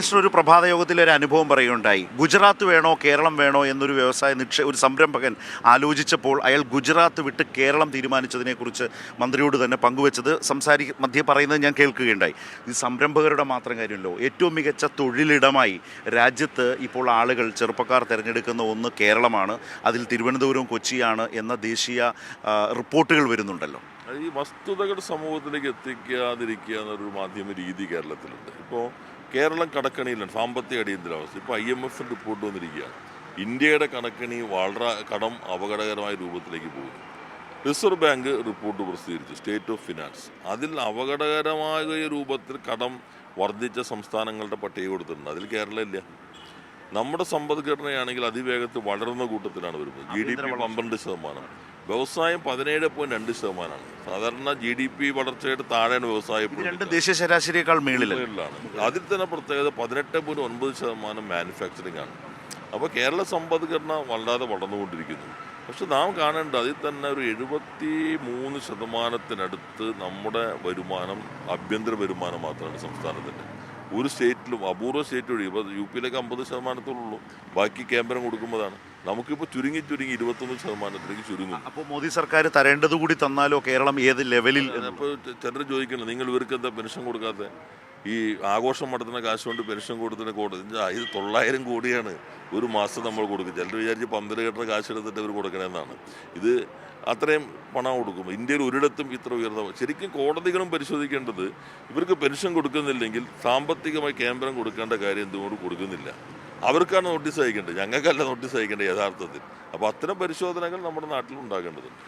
ഒരു പ്രഭാത യോഗത്തിൽ ഒരു അനുഭവം പറയുകയുണ്ടായി. ഗുജറാത്ത് വേണോ കേരളം വേണോ എന്നൊരു വ്യവസായ നിക്ഷേ ഒരു സംരംഭകൻ ആലോചിച്ചപ്പോൾ അയാൾ ഗുജറാത്ത് വിട്ട് കേരളം തീരുമാനിച്ചതിനെക്കുറിച്ച് മന്ത്രിയോട് തന്നെ പങ്കുവച്ചത് സംസാരി മധ്യ പറയുന്നത് ഞാൻ കേൾക്കുകയുണ്ടായി. ഇത് സംരംഭകരുടെ മാത്രം കാര്യമല്ലോ. ഏറ്റവും മികച്ച തൊഴിലിടമായി രാജ്യത്ത് ഇപ്പോൾ ആളുകൾ ചെറുപ്പക്കാർ തിരഞ്ഞെടുക്കുന്ന ഒന്ന് കേരളമാണ്. അതിൽ തിരുവനന്തപുരവും കൊച്ചിയാണ് എന്ന ദേശീയ റിപ്പോർട്ടുകൾ വരുന്നുണ്ടല്ലോ. ഈ വസ്തുതകൾ സമൂഹത്തിലേക്ക് എത്തിക്കാതിരിക്കുക എന്നൊരു മാധ്യമ രീതി കേരളത്തിലുണ്ട്. ഇപ്പോൾ കേരളം കടക്കണിയിലാണ് സാമ്പത്തിക അടിയന്തരാവസ്ഥ. ഇപ്പോൾ ഐ എം എഫ് റിപ്പോർട്ട് വന്നിരിക്കുകയാണ് ഇന്ത്യയുടെ കണക്കണി വളരെ കടം അപകടകരമായ രൂപത്തിലേക്ക് പോകുന്നു. റിസർവ് ബാങ്ക് റിപ്പോർട്ട് പ്രസിദ്ധീകരിച്ചു സ്റ്റേറ്റ് ഓഫ് ഫിനാൻസ്. അതിൽ അപകടകരമായ രൂപത്തിൽ കടം വർദ്ധിച്ച സംസ്ഥാനങ്ങളുടെ പട്ടിക കൊടുത്തിട്ടുണ്ട്. അതിൽ കേരളം ഇല്ല. നമ്മുടെ സമ്പദ്ഘടനയാണെങ്കിൽ അതിവേഗത്തിൽ വളർന്ന കൂട്ടത്തിലാണ് വരുന്നത്. ജി ഡി പി പന്ത്രണ്ട് ശതമാനം. വ്യവസായം പതിനേഴ് പോയിന്റ് രണ്ട് ശതമാനമാണ്. സാധാരണ ജി ഡി പി വളർച്ചയുടെ താഴെയാണ് വ്യവസായ രണ്ട് ദേശീയ ശരാശരിയേക്കാൾ മേളിലാണ്. അതിൽ തന്നെ പ്രത്യേകത പതിനെട്ട് പോയിന്റ് ഒൻപത് ശതമാനം മാനുഫാക്ചറിംഗ് ആണ് അപ്പോൾ കേരള സമ്പദ്ഘടന വല്ലാതെ വളർന്നുകൊണ്ടിരിക്കുന്നു. പക്ഷെ നാം കാണേണ്ടത് അതിൽ തന്നെ ഒരു എഴുപത്തി മൂന്ന് ശതമാനത്തിനടുത്ത് നമ്മുടെ വരുമാനം ആഭ്യന്തര വരുമാനം മാത്രമാണ് സംസ്ഥാനത്തിന്റെ. ഒരു സ്റ്റേറ്റിലും അപൂർവ സ്റ്റേറ്റ് വഴി ഇപ്പോൾ യു പിയിലേക്ക് അമ്പത് ശതമാനത്തോളുള്ളൂ. ബാക്കി കേന്ദ്രം കൊടുക്കുമ്പോഴാണ്. നമുക്കിപ്പോൾ ചുരുങ്ങി ചുരുങ്ങി ഇരുപത്തൊന്ന് ശതമാനത്തിലേക്ക് ചുരുങ്ങും. അപ്പോൾ മോദി സർക്കാർ തരേണ്ടത് കൂടി തന്നാലോ കേരളം ഏത് ലെവലിൽ ഇപ്പോൾ അപ്പോൾ ചിലർ ചോദിക്കണം നിങ്ങൾ ഇവർക്ക് എന്താ പെൻഷൻ കൊടുക്കാത്ത? ഈ ആഘോഷം നടത്തുന്ന കാശ് കൊണ്ട് പെൻഷൻ കൊടുത്തിന് കോടി ഇത് തൊള്ളായിരം കോടിയാണ്. ഒരു മാസം നമ്മൾ കൊടുക്കും. ചിലർ വിചാരിച്ച് പന്തൽ കെട്ടുന്ന കാശ് എടുത്തിട്ട് ഇവർ കൊടുക്കണമെന്നാണ് ഇത് അത്രയും പണം കൊടുക്കും. ഇന്ത്യയിൽ ഒരിടത്തും ഇത്ര ഉയർന്ന ശരിക്കും കോടതികളും പരിശോധിക്കേണ്ടത് ഇവർക്ക് പെൻഷൻ കൊടുക്കുന്നില്ലെങ്കിൽ സാമ്പത്തികമായി കേന്ദ്രം കൊടുക്കേണ്ട കാര്യം എന്തുകൊണ്ട് കൊടുക്കുന്നില്ല. അവർക്കാണ് നോട്ടീസ് അയക്കേണ്ടത്. ഞങ്ങൾക്കല്ല നോട്ടീസ് അയക്കേണ്ടത് യഥാർത്ഥത്തിൽ. അപ്പോൾ അത്തരം പരിശോധനകൾ നമ്മുടെ നാട്ടിൽ ഉണ്ടാകേണ്ടതുണ്ട്.